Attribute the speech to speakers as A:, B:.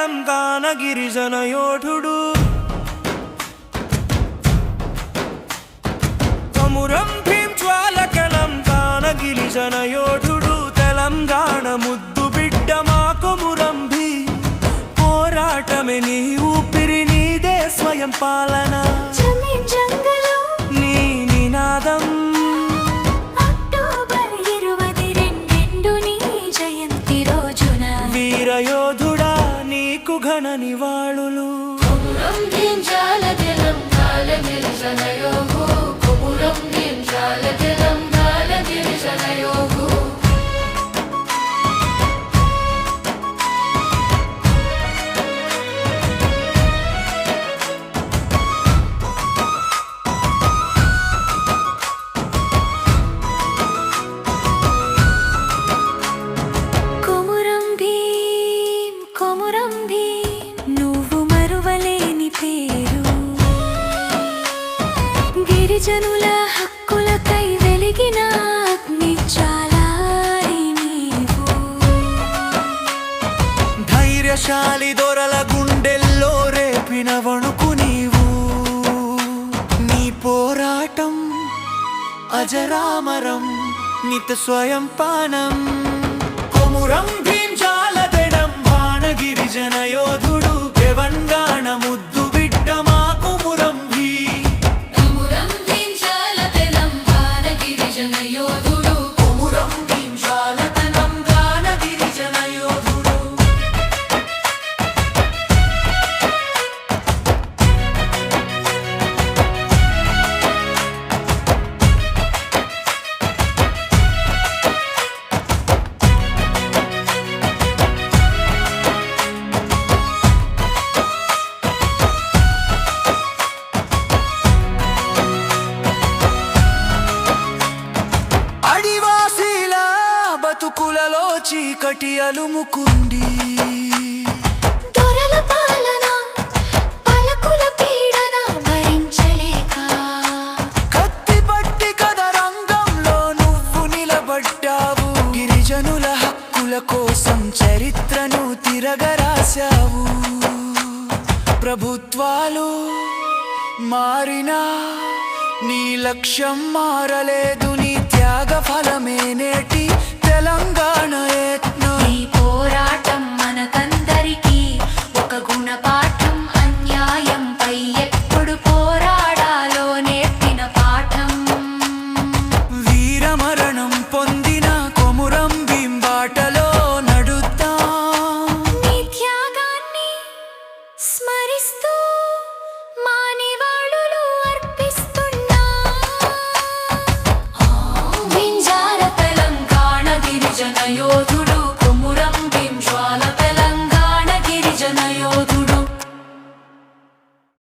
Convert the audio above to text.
A: గాన గిరిజన యోధుడు. కొమురం భీం జ్వాలకలం గాన గిరిజన యోధుడు. తెలంగాణ ముద్దు బిడ్డ మా కొమురం భీం పోరాటమే నీ ఊపిరి నీదే స్వయం పాలన. నీ నినాదం.
B: అక్టోబర్ ఇరవై రెండెండు నీ జయంతి రోజున.
A: వీరయోధుడా నీకు ఘన నివాళులు. అజరామరం నిత స్వయం పానం కొమురం భీం జాలదెడం బాణ నిలబడ్డావు. గిరిజనుల హక్కుల కోసం చరిత్రను తిరగరాశావు. ప్రభుత్వాలు మారినా నీ లక్ష్యం మారలేదు నీ త్యాగ ఫలమే నేటి